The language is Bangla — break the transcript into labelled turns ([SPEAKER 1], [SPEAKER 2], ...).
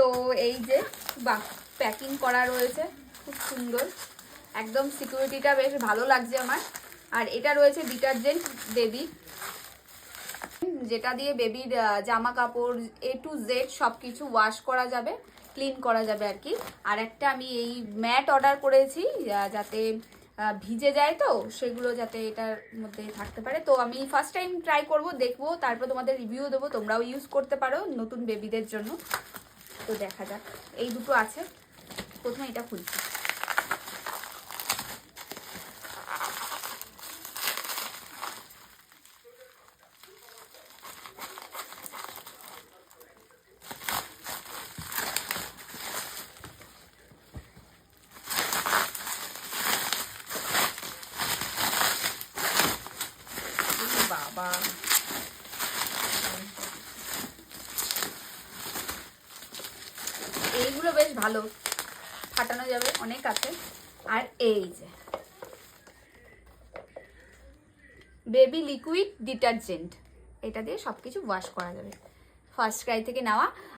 [SPEAKER 1] তো এই যে, বাহ প্যাকিং করা রয়েছে, খুব সুন্দর। একদম সিকিউরিটিটা বেশ ভালো লাগছে আমার। আর এটা রয়েছে ডিটারজেন্ট বেবি যেটা দিয়ে বেবির জামা কাপড় এ টু জেড সব কিছু ওয়াশ করা যাবে ক্লিন করা যাবে আর কি। আর একটা আমি এই ম্যাট অর্ডার করেছি যাতে ভিজে যায় তো, সেগুলো যাতে এটার মধ্যে থাকতে পারে। তো আমি ফার্স্ট টাইম ট্রাই করব, দেখব, তারপর তোমাদের রিভিউ দেবো, তোমরাও ইউজ করতে পারো নতুন বেবিদের জন্য। তো দেখা যাক। এই দুটো আছে প্রথমে এটা খুলছি? বাবা। এইগুলো বেশ ভালো। ফাটানো যাবে, অনেক আছে। আর এই যে। বেবি লিকুইড ডিটারজেন্ট এটা দিয়ে সবকিছু ওয়াশ করা যাবে। ফার্স্ট ক্রাই থেকে নেওয়া।